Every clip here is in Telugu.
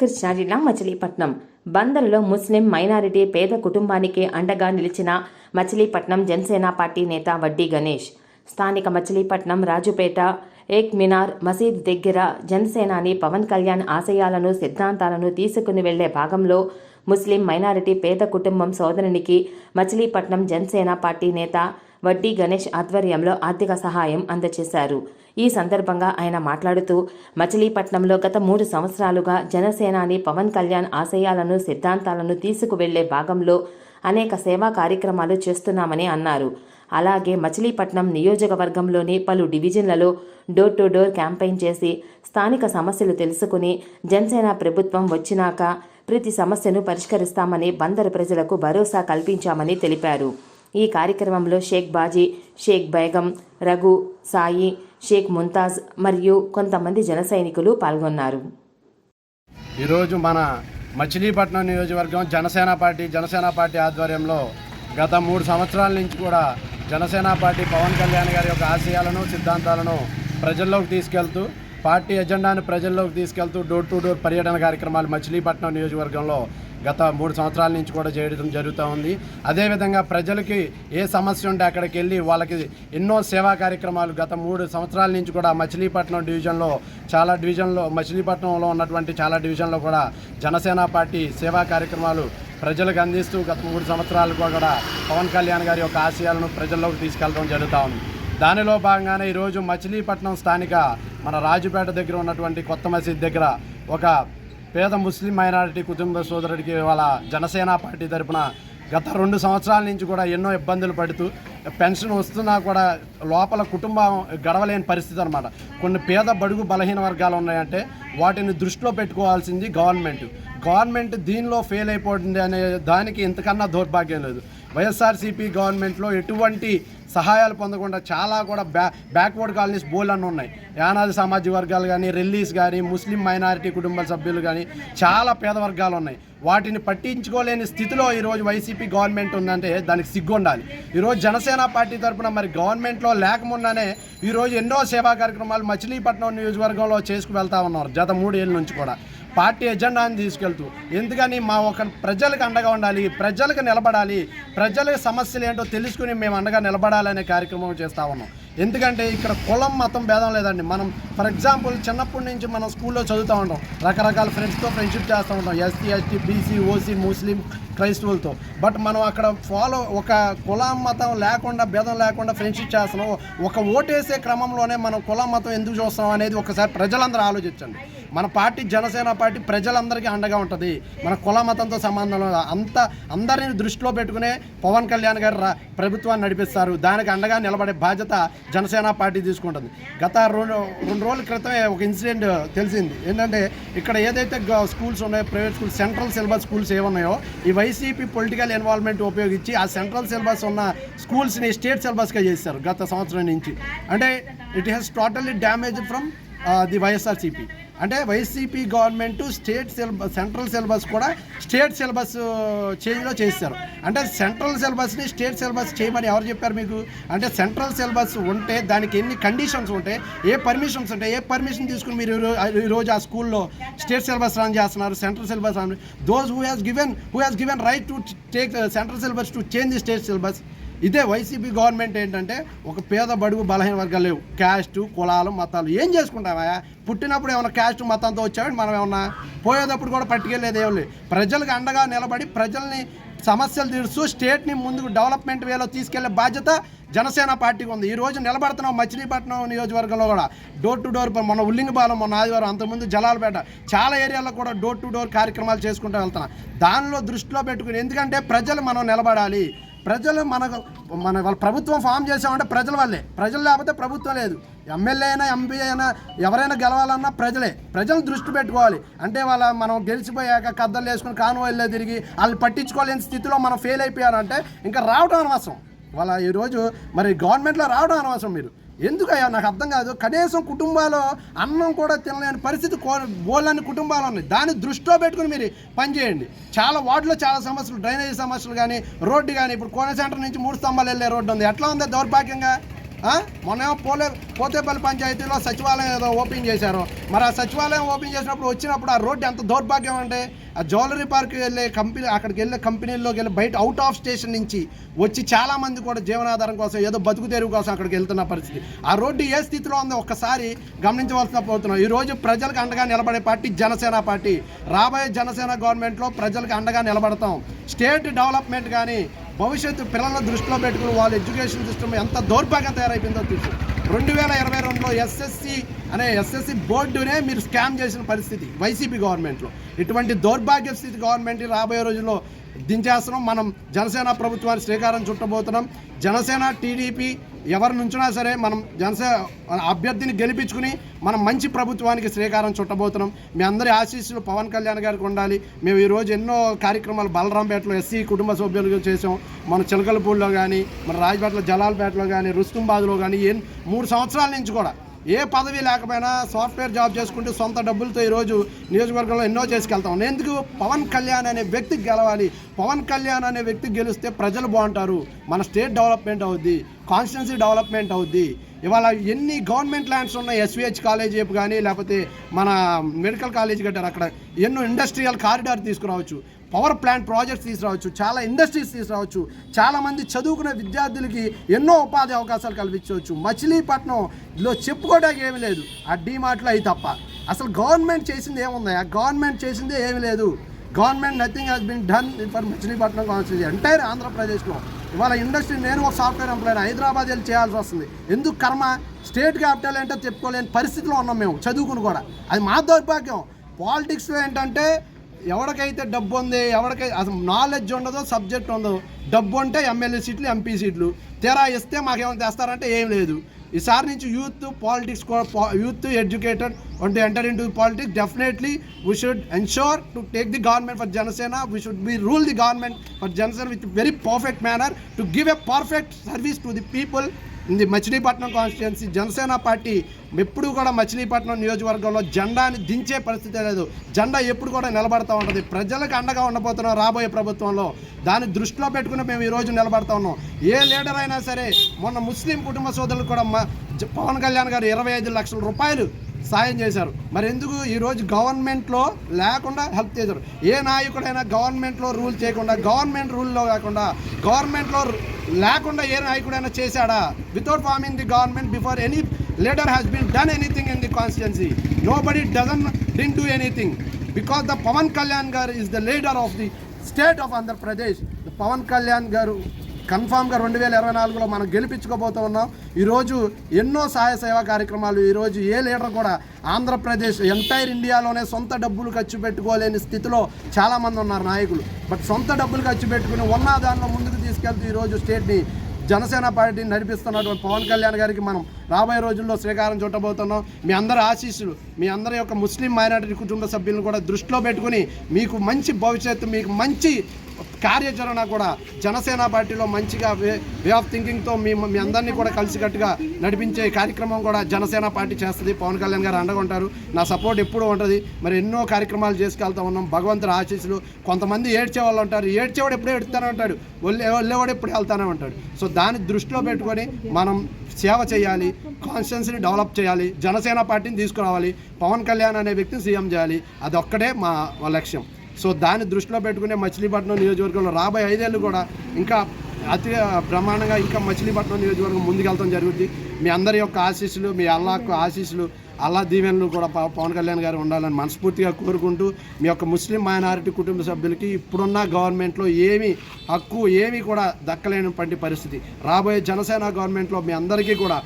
కృష్ణా జిల్లా మచిలీపట్నం. బందరులో ముస్లిం మైనారిటీ పేద కుటుంబానికి అండగా నిలిచిన మచిలీపట్నం జనసేన పార్టీ నేత వడ్డీ గణేష్. స్థానిక మచిలీపట్నం రాజుపేట ఏక్ మినార్ మసీద్ దగ్గర జనసేనాని పవన్ కళ్యాణ్ ఆశయాలను సిద్ధాంతాలను తీసుకుని వెళ్ళే భాగంలో ముస్లిం మైనారిటీ పేద కుటుంబం సోదరునికి మచిలీపట్నం జనసేన పార్టీ నేత వడ్డీ గణేష్ ఆధ్వర్యంలో ఆర్థిక సహాయం అందజేశారు ఈ సందర్భంగా ఆయన మాట్లాడుతూ మచిలీపట్నంలో గత మూడు సంవత్సరాలుగా జనసేనాని పవన్ కళ్యాణ్ ఆశయాలను సిద్ధాంతాలను తీసుకువెళ్ళే భాగంలో అనేక సేవా కార్యక్రమాలు చేస్తున్నామని అన్నారు. అలాగే మచిలీపట్నం నియోజకవర్గంలోని పలు డివిజన్లలో డోర్ టు డోర్ క్యాంపెయిన్ చేసి స్థానిక సమస్యలు తెలుసుకుని జనసేన ప్రభుత్వం వచ్చినాక ప్రతి సమస్యను పరిష్కరిస్తామని బందరు ప్రజలకు భరోసా కల్పించామని తెలిపారు. ఈ కార్యక్రమంలో షేక్ బాజీ షేక్ బేగం రఘు సాయి షేక్ ముంతాజ్ మరియు కొంతమంది జన సైనికులు పాల్గొన్నారు. ఈరోజు మన మచిలీపట్నం నియోజకవర్గం జనసేన పార్టీ జనసేన పార్టీ ఆధ్వర్యంలో గత మూడు సంవత్సరాల నుంచి కూడా జనసేన పార్టీ పవన్ కళ్యాణ్ గారి యొక్క ఆశయాలను సిద్ధాంతాలను ప్రజల్లోకి తీసుకెళ్తూ పార్టీ ఎజెండాను ప్రజల్లోకి తీసుకెళ్తూ డోర్ టు డోర్ పర్యటన కార్యక్రమాలు మచిలీపట్నం నియోజకవర్గంలో గత మూడు సంవత్సరాల నుంచి కూడా చేయడం జరుగుతూ ఉంది. అదేవిధంగా ప్రజలకి ఏ సమస్య ఉంటే అక్కడికి వెళ్ళి వాళ్ళకి ఎన్నో సేవా కార్యక్రమాలు గత మూడు సంవత్సరాల నుంచి కూడా మచిలీపట్నం డివిజన్లో చాలా డివిజన్లో మచిలీపట్నంలో ఉన్నటువంటి చాలా డివిజన్లో కూడా జనసేన పార్టీ సేవా కార్యక్రమాలు ప్రజలకు అందిస్తూ గత మూడు సంవత్సరాలు కూడా పవన్ కళ్యాణ్ గారి యొక్క ఆశయాలను ప్రజల్లోకి తీసుకెళ్ళడం జరుగుతూ ఉంది. దానిలో భాగంగానే ఈరోజు మచిలీపట్నం స్థానిక మన రాజుపేట దగ్గర ఉన్నటువంటి కొత్త మసీద్ దగ్గర ఒక పేద ముస్లిం మైనారిటీ కుటుంబ సోదరుడికి వాళ్ళ జనసేన పార్టీ తరపున గత రెండు సంవత్సరాల నుంచి కూడా ఎన్నో ఇబ్బందులు పడుతూ పెన్షన్ వస్తున్నా కూడా లోపల కుటుంబం గడవలేని పరిస్థితి అనమాట కొన్ని పేద బడుగు బలహీన వర్గాలు ఉన్నాయంటే వాటిని దృష్టిలో పెట్టుకోవాల్సింది గవర్నమెంట్. గవర్నమెంట్ దీనిలో ఫెయిల్ అయిపోతుంది అనే దానికి ఇంతకన్నా దౌర్భాగ్యం లేదు. వైఎస్ఆర్సీపీ గవర్నమెంట్లో ఎటువంటి సహాయాలు పొందకుండా చాలా కూడా బ్యా బ్యాక్వర్డ్ కాలనీస్ బోల్ అన్నీ ఉన్నాయి. యానాది సామాజిక వర్గాలు కానీ రిలీజ్ కానీ ముస్లిం మైనారిటీ కుటుంబ సభ్యులు కానీ చాలా పేద వర్గాలు ఉన్నాయి. వాటిని పట్టించుకోలేని స్థితిలో ఈరోజు వైసీపీ గవర్నమెంట్ ఉందంటే దానికి సిగ్గుండాలి. ఈరోజు జనసేన పార్టీ తరఫున మరి గవర్నమెంట్లో లేకముండానే ఈరోజు ఎన్నో సేవా కార్యక్రమాలు మచిలీపట్నం నియోజకవర్గంలో చేసుకు వెళ్తా ఉన్నారు గత మూడేళ్ళ నుంచి కూడా. పార్టీ ఎజెండాని తీసుకెళ్తూ ఎందుకని మా ఒక ప్రజలకు అండగా ఉండాలి ప్రజలకు నిలబడాలి ప్రజల సమస్యలు ఏంటో తెలుసుకుని మేము అండగా నిలబడాలనే కార్యక్రమం చేస్తూ ఉన్నాం. ఎందుకంటే ఇక్కడ కులం మతం భేదం లేదండి. మనం ఫర్ ఎగ్జాంపుల్ చిన్నప్పటి నుంచి మనం స్కూల్లో చదువుతూ ఉంటాం. రకరకాల ఫ్రెండ్స్తో ఫ్రెండ్షిప్ చేస్తూ ఉంటాం. ఎస్సీ ఎస్టీ బీసీ ఓసీ ముస్లిం క్రైస్తవులతో బట్ మనం అక్కడ ఫాలో ఒక కులం మతం లేకుండా భేదం లేకుండా ఫ్రెండ్షిప్ చేస్తున్నాం. ఒక ఓటేసే క్రమంలోనే మనం కులం మతం ఎందుకు చూస్తాం అనేది ఒకసారి ప్రజలందరూ ఆలోచించండి. మన పార్టీ జనసేన పార్టీ ప్రజలందరికీ అండగా ఉంటుంది. మన కుల మతంతో సంబంధం లేదు. అంత అందరిని దృష్టిలో పెట్టుకునే పవన్ కళ్యాణ్ గారు రా- ప్రభుత్వాన్ని నడిపిస్తారు. దానికి అండగా నిలబడే బాధ్యత జనసేన పార్టీ తీసుకుంటుంది. గత రెండు రెండు రోజుల క్రితమే ఒక ఇన్సిడెంట్ తెలిసింది. ఏంటంటే ఇక్కడ ఏదైతే గ- స్కూల్స్ ఉన్నాయో private schools central syllabus schools ఏమున్నాయో ఈ వైసీపీ పొలిటికల్ ఇన్వాల్వ్మెంట్ ఉపయోగించి ఆ సెంట్రల్ సిలబస్ ఉన్న స్కూల్స్ని స్టేట్ సిలబస్గా చేశారు గత సంవత్సరం నుంచి. అంటే it has totally damage from the YSRCP. అంటే YCP government state syllabus central syllabus కూడా స్టేట్ సిలబస్ చేంజ్లో చేస్తారు అంటే సెంట్రల్ సిలబస్ని స్టేట్ సిలబస్ చేయమని ఎవరు చెప్పారు మీకు? అంటే సెంట్రల్ సిలబస్ ఉంటే దానికి ఎన్ని కండిషన్స్ ఉంటాయి? ఏ పర్మిషన్స్ ఉంటాయి? ఏ పర్మిషన్ తీసుకుని మీరు ఈరోజు ఆ స్కూల్లో స్టేట్ సిలబస్ రన్ చేస్తున్నారు central syllabus run those who has given who has given right to take central syllabus to change the state syllabus ఇదే వైసీపీ గవర్నమెంట్ ఏంటంటే ఒక పేద బడుగు బలహీన వర్గాలు లేవు. క్యాస్ట్ కులాలు మతాలు. ఏం చేసుకుంటావా పుట్టినప్పుడు ఏమైనా క్యాస్ట్ మతంతో వచ్చామని మనం ఏమన్నా పోయేటప్పుడు కూడా పట్టుకెళ్ళేది ఏం లేదు. ప్రజలకు అండగా నిలబడి ప్రజల్ని సమస్యలు తీరుస్తూ స్టేట్ని ముందుకు డెవలప్మెంట్ వేలో తీసుకెళ్ళే బాధ్యత జనసేన పార్టీకి ఉంది. ఈ రోజు నిలబడుతున్నాం మచిలీపట్నం నియోజకవర్గంలో కూడా. డోర్ టు డోర్ మొన్న ఉల్లింగపాలెం మొన్న ఆదివారం అంతకుముందు జలాలపేట. చాలా ఏరియాలో కూడా డోర్ టు డోర్ కార్యక్రమాలు చేసుకుంటూ వెళ్తున్నాం. దానిలో దృష్టిలో పెట్టుకుని ఎందుకంటే ప్రజలు మనం నిలబడాలి. ప్రజలు మనకు మన వాళ్ళ ప్రభుత్వం ఫామ్ చేసామంటే ప్రజల వల్లే. ప్రజలు లేకపోతే ప్రభుత్వం లేదు. ఎమ్మెల్యే అయినా ఎంపీ అయినా ఎవరైనా గెలవాలన్నా ప్రజలే. ప్రజలు దృష్టి పెట్టుకోవాలి. అంటే వాళ్ళ మనం గెలిచిపోయాక కద్దలు వేసుకుని కాన్వాయిల్లో తిరిగి వాళ్ళు పట్టించుకోలేని స్థితిలో మనం ఫెయిల్ అయిపోయారంటే ఇంకా రావడం అనవసరం. వాళ్ళ ఈరోజు మరి గవర్నమెంట్లో రావడం అనవసరం మీరు. ఎందుకయ్యా? నాకు అర్థం కాదు. కనీసం కుటుంబాలు అన్నం కూడా తినలేని పరిస్థితి కో బోలని కుటుంబాలు ఉన్నాయి దాన్ని దృష్టిలో పెట్టుకుని మీరు పనిచేయండి చాలా వార్డులో చాలా సమస్యలు డ్రైనేజ్ సమస్యలు కానీ రోడ్డు కానీ ఇప్పుడు కోన సెంటర్ నుంచి మూడు స్తంభాలు వెళ్ళే రోడ్డు ఉంది. ఎట్లా ఉంది దౌర్భాగ్యంగా? మొన్న మొన్నేమో పోలే పోతేపల్లి పంచాయతీలో సచివాలయం ఏదో ఓపెన్ చేశారు. మరి ఆ సచివాలయం ఓపెన్ చేసినప్పుడు వచ్చినప్పుడు ఆ రోడ్డు ఎంత దౌర్భాగ్యం అంటే ఆ జ్యువెలరీ పార్క్ వెళ్ళే కంపెనీ అక్కడికి వెళ్ళే కంపెనీల్లోకి వెళ్ళి బయట అవుట్ ఆఫ్ స్టేషన్ నుంచి వచ్చి చాలామంది కూడా జీవనాధారం కోసం ఏదో బతుకు తెరువు కోసం అక్కడికి వెళ్తున్న పరిస్థితి. ఆ రోడ్డు ఏ స్థితిలో ఉందో ఒక్కసారి గమనించవలసిన పోతున్నాం. ఈరోజు ప్రజలకు అండగా నిలబడే పార్టీ జనసేన పార్టీ. రాబోయే జనసేన గవర్నమెంట్లో ప్రజలకు అండగా నిలబడతాం. స్టేట్ డెవలప్మెంట్ కానీ భవిష్యత్తు పిల్లల దృష్టిలో పెట్టుకుని వాళ్ళ ఎడ్యుకేషన్ సిస్టమ్ ఎంత దౌర్భాగ్యం తయారైపోయిందో తెలుసు రెండు వేల ఇరవై రెండులో ఎస్ఎస్సి అనే ఎస్ఎస్సి బోర్డునే మీరు స్కామ్ చేసిన పరిస్థితి వైసీపీ గవర్నమెంట్లో. ఇటువంటి దౌర్భాగ్య స్థితి గవర్నమెంట్ రాబోయే రోజుల్లో దించేస్తున్నాం. మనం జనసేన ప్రభుత్వానికి శ్రీకారం చుట్టబోతున్నాం. జనసేన టీడీపీ ఎవరి నుంచినా సరే మనం జనసేన అభ్యర్థిని గెలిపించుకుని మనం మంచి ప్రభుత్వానికి శ్రీకారం చుట్టబోతున్నాం. మీ అందరి ఆశీస్సులు పవన్ కళ్యాణ్ గారికి ఉండాలి. మేము ఈరోజు ఎన్నో కార్యక్రమాలు బలరాంపేటలో ఎస్సీ కుటుంబ సభ్యులుగా చేసాం మన చిలకలపూడిలో కానీ మన రాజపేటలో జలాల్పేటలో కానీ రుస్తుంబాద్లో కానీ ఏ మూడు సంవత్సరాల నుంచి కూడా ఏ పదవి లేకపోయినా సాఫ్ట్వేర్ జాబ్ చేసుకుంటూ సొంత డబ్బులతో ఈరోజు నియోజకవర్గంలో ఎన్నో చేసుకెళ్తాం. ఎందుకు పవన్ కళ్యాణ్ అనే వ్యక్తి గెలవాలి? పవన్ కళ్యాణ్ అనే వ్యక్తి గెలిస్తే ప్రజలు బాగుంటారు. మన స్టేట్ డెవలప్మెంట్ అవుద్ది కాన్స్టిట్యున్సీ డెవలప్మెంట్ అవుద్ది. ఇవాళ ఎన్ని గవర్నమెంట్ ల్యాండ్స్ ఉన్నాయి? ఎస్విహెచ్ కాలేజ్ వైపు కానీ లేకపోతే మన మెడికల్ కాలేజ్ కట్టారు అక్కడ. ఎన్నో ఇండస్ట్రియల్ కారిడార్ తీసుకురావచ్చు. పవర్ ప్లాంట్ ప్రాజెక్ట్స్ తీసుకురావచ్చు. చాలా ఇండస్ట్రీస్ తీసుకురావచ్చు. చాలామంది చదువుకున్న చదువుకునే విద్యార్థులకి ఎన్నో ఉపాధి అవకాశాలు కల్పించవచ్చు. మచిలీపట్నంలో చెప్పుకోవడానికి ఏమీ లేదు. ఆ డీమార్ట్లో అయి తప్ప. అసలు గవర్నమెంట్ చేసింది ఏముంది? ఆ గవర్నమెంట్ చేసిందే ఏమీ లేదు. Government nothing has been done for Machilipatnam constituency entire ఆంధ్రప్రదేశ్లో ఇవాళ ఇండస్ట్రీ నేను ఒక సాఫ్ట్వేర్ ఎంప్లాయ్ హైదరాబాద్ వెళ్ళి చేయాల్సి వస్తుంది. ఎందుకు కర్మ? స్టేట్ క్యాపిటల్ ఏంటో చెప్పుకోలేని పరిస్థితిలో ఉన్నాం మేము చదువుకుని కూడా. అది మా దౌర్భాగ్యం. పాలిటిక్స్లో ఏంటంటే ఎవరికైతే డబ్బు ఉంది ఎవరికైతే అసలు నాలెడ్జ్ ఉండదో సబ్జెక్ట్ ఉండదు డబ్బు అంటే ఎమ్మెల్యే సీట్లు ఎంపీ సీట్లు. తీరా ఇస్తే మాకేమైనా తెస్తారంటే ఏం లేదు. ఈసారి నుంచి యూత్ పాలిటిక్స్ యూత్ ఎడ్యుకేటెడ్ అంటే enter into politics definitely we should ensure to take the government for Janasena we should be rule the government for Janasena with very perfect manner to give a perfect service to the people ఇది మచిలీపట్నం కాన్స్టిట్యున్సీ జనసేన పార్టీ ఎప్పుడు కూడా మచిలీపట్నం నియోజకవర్గంలో జెండాని దించే పరిస్థితి లేదు. జెండా ఎప్పుడు కూడా నిలబడతా ఉంటుంది. ప్రజలకు అండగా ఉండబోతున్నాం రాబోయే ప్రభుత్వంలో. దాన్ని దృష్టిలో పెట్టుకుని మేము ఈరోజు నిలబడతా ఉన్నాం. ఏ లీడర్ అయినా సరే మొన్న ముస్లిం కుటుంబ సోదరులు కూడా మా పవన్ కళ్యాణ్ గారు ఇరవై ఐదు లక్షల రూపాయలు సాయం చేశారు. మరి ఎందుకు ఈరోజు గవర్నమెంట్లో లేకుండా హెల్ప్ చేశారు? ఏ నాయకుడైనా గవర్నమెంట్లో రూల్ చేయకుండా గవర్నమెంట్ రూల్లో కాకుండా గవర్నమెంట్లో లేకుండా ఏ నాయకుడైనా చేశాడా? Without forming the government before any leader has been done anything in the constituency nobody doesn't didn't do anything because the Pawan Kalyan గారు is the leader of the state of Andhra Pradesh Pawan Kalyan గారు కన్ఫామ్గా రెండు వేల ఇరవై నాలుగులో మనం గెలిపించుకోబోతూ ఉన్నాం. ఈరోజు ఎన్నో సహాయ సేవా కార్యక్రమాలు ఈరోజు ఏ లీడర్ కూడా ఆంధ్రప్రదేశ్ ఎంటైర్ ఇండియాలోనే సొంత డబ్బులు ఖర్చు పెట్టుకోలేని స్థితిలో చాలామంది ఉన్నారు నాయకులు. బట్ సొంత డబ్బులు ఖర్చు పెట్టుకుని ఉన్న దానిలో ముందుకు తీసుకెళ్తూ ఈరోజు స్టేట్ని జనసేన పార్టీని నడిపిస్తున్నటువంటి పవన్ కళ్యాణ్ గారికి మనం రాబోయే రోజుల్లో శ్రీకారం చుట్టబోతున్నాం. మీ అందరి ఆశీస్సులు మీ అందరి యొక్క ముస్లిం మైనారిటీ కుటుంబ సభ్యులను కూడా దృష్టిలో పెట్టుకుని మీకు మంచి భవిష్యత్తు మీకు మంచి కార్యాచరణ కూడా జనసేన పార్టీలో మంచిగా వే వే ఆఫ్ థింకింగ్తో మీ మీ అందరినీ కూడా కలిసికట్టుగా నడిపించే కార్యక్రమం కూడా జనసేన పార్టీ చేస్తుంది. పవన్ కళ్యాణ్ గారు అండగా ఉంటారు. నా సపోర్ట్ ఎప్పుడూ ఉంటుంది. మరి ఎన్నో కార్యక్రమాలు చేసుకెళ్తా ఉన్నాం. భగవంతుడు ఆశీస్సులు. కొంతమంది ఏడ్చే వాళ్ళు ఉంటారు. ఏడ్చేవాడు ఎప్పుడూ ఎడుతానే ఉంటాడు. వెళ్ళే వెళ్ళేవాడు ఎప్పుడు వెళ్తానే ఉంటాడు. సో దాన్ని దృష్టిలో పెట్టుకొని మనం సేవ చేయాలి. కాన్స్టిట్యున్సీని డెవలప్ చేయాలి. జనసేన పార్టీని తీసుకురావాలి. పవన్ కళ్యాణ్ అనే వ్యక్తిని సీఎం చేయాలి. అదొక్కటే మా లక్ష్యం. సో దాన్ని దృష్టిలో పెట్టుకునే మచిలీపట్నం నియోజకవర్గంలో రాబోయే ఐదేళ్ళు కూడా ఇంకా అతి ప్రమాణంగా ఇంకా మచిలీపట్నం నియోజకవర్గం ముందుకెళ్తాం జరుగుద్ది. మీ అందరి యొక్క ఆశీస్సులు మీ అల్లాకు ఆశీస్సులు అల్లా దీవెనలు కూడా పవన్ కళ్యాణ్ గారు ఉండాలని మనస్ఫూర్తిగా కోరుకుంటూ మీ యొక్క ముస్లిం మైనారిటీ కుటుంబ సభ్యులకి ఇప్పుడున్న గవర్నమెంట్లో ఏమీ హక్కు ఏమీ కూడా దక్కలేనటువంటి పరిస్థితి. రాబోయే జనసేన గవర్నమెంట్లో మీ అందరికీ కూడా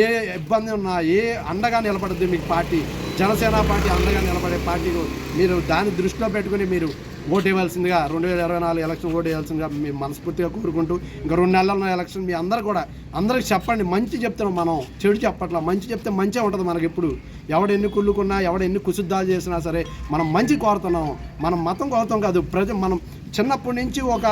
ఏ ఇబ్బంది ఉన్నా ఏ అండగా నిలబడుద్ది మీకు పార్టీ. జనసేన పార్టీ అండగా నిలబడే పార్టీలు మీరు దాన్ని దృష్టిలో పెట్టుకుని మీరు ఓటు వేయాల్సిందిగా రెండు వేల ఇరవై నాలుగు ఎలక్షన్ ఓటు వేయాల్సిందిగా మేము మనస్ఫూర్తిగా కోరుకుంటూ ఇంకా రెండు నెలల ఎలక్షన్ మీ అందరూ కూడా అందరికి చెప్పండి మంచి చెప్తున్నాం మనం చెడు చెప్పట్లా మంచి చెప్తే మంచిగా ఉంటుంది మనకి ఎప్పుడు. ఎవడెన్ని కుళ్ళుకున్నా ఎవడెన్ని ఎన్ని కుశుద్ధాలు చేసినా సరే మనం మంచి కోరుతున్నాం. మనం మతం కోరుతాం కాదు ప్రజ మనం చిన్నప్పటి నుంచి ఒక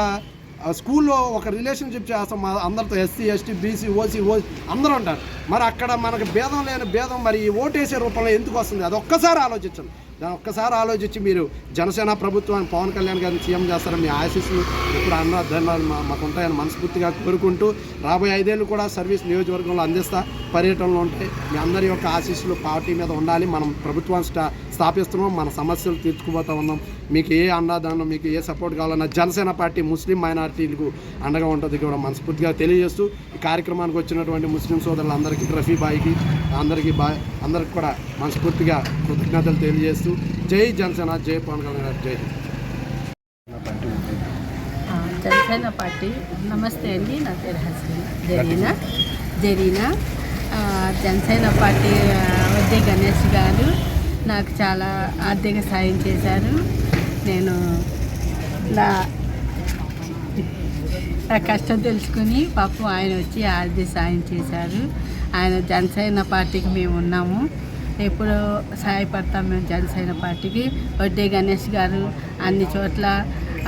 స్కూల్లో ఒక రిలేషన్షిప్ చేస్తాం మా అందరితో SC ST BC OC OC అందరూ ఉంటారు. మరి అక్కడ మనకు భేదం లేని భేదం మరి ఓటేసే రూపంలో ఎందుకు వస్తుంది? అది ఒక్కసారి ఆలోచించండి. దాని ఒక్కసారి ఆలోచించి మీరు జనసేన ప్రభుత్వాన్ని పవన్ కళ్యాణ్ గారిని సీఎం చేస్తారని మీ ఆశీస్సులు ఇప్పుడు అన్న ధన్యవాదాలు మాకు ఉంటాయని మనస్ఫూర్తిగా కోరుకుంటూ రాబోయే ఐదేళ్ళు కూడా సర్వీస్ నియోజకవర్గంలో అందిస్తా. పర్యటనలు ఉంటాయి. మీ అందరి యొక్క ఆశీస్సులు పార్టీ మీద ఉండాలి. మనం ప్రభుత్వాన్ని స్టా స్థాపిస్తున్నాం. మన సమస్యలు తీర్చుకుపోతా ఉన్నాం. మీకు ఏ అన్నదానం మీకు ఏ సపోర్ట్ కావాలన్నా జనసేన పార్టీ ముస్లిం మైనారిటీలకు అండగా ఉంటుంది కూడా మనస్ఫూర్తిగా తెలియజేస్తూ ఈ కార్యక్రమానికి వచ్చినటువంటి ముస్లిం సోదరులందరికీ రఫీ బాయికి అందరికీ బా అందరికి కూడా మనస్ఫూర్తిగా కృతజ్ఞతలు తెలియజేస్తూ జై జనసేన జై పవన్ కళ్యాణ్ గారు జై జనసేన పార్టీ నమస్తే అండి నా పేరు హస్బెండ్ జరీనా జరీనా. జనసేన పార్టీ వద్దే గణేష్ గారు నాకు చాలా ఆర్థిక సాయం చేశారు. నేను నా నా కష్టం తెలుసుకుని పాపం ఆయన వచ్చి ఆర్థిక సాయం చేశారు. ఆయన జనసేన పార్టీకి మేము ఉన్నాము. ఎప్పుడు సహాయపడతాం మేము జనసేన పార్టీకి. వడ్డే గణేష్ గారు అన్ని చోట్ల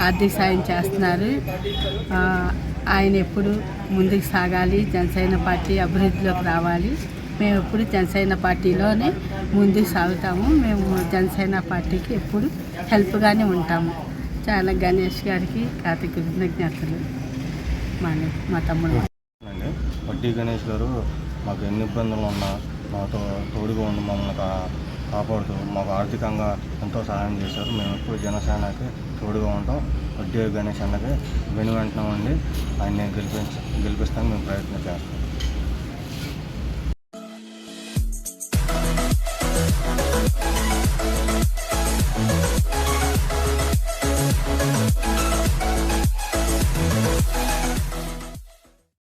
ఆర్థిక సాయం చేస్తున్నారు. ఆయన ఎప్పుడు ముందుకు సాగాలి జనసేన పార్టీ అభివృద్ధిలోకి రావాలి. మేము ఎప్పుడు జనసేన పార్టీలోనే ముందుకు సాగుతాము. మేము జనసేన పార్టీకి ఎప్పుడు హెల్ప్గానే ఉంటాము. చాలా గణేష్ గారికి కాతి కృతజ్ఞతలు మా మా తమ్ముడు. అండి వడ్డీ గణేష్ గారు మాకు ఎన్ని ఇబ్బందులు ఉన్నా మాతో తోడుగా ఉండి మమ్మల్ని కాపాడుతూ మాకు ఆర్థికంగా ఎంతో సహాయం చేశారు. మేము ఎప్పుడు జనసేనకి తోడుగా ఉంటాం. వడ్డీ గణేష్ అన్నకి వెను వెంటనే ఉండి ఆయన్ని గెలిపించ గెలిపిస్తానికి మేము ప్రయత్నం చేస్తాం.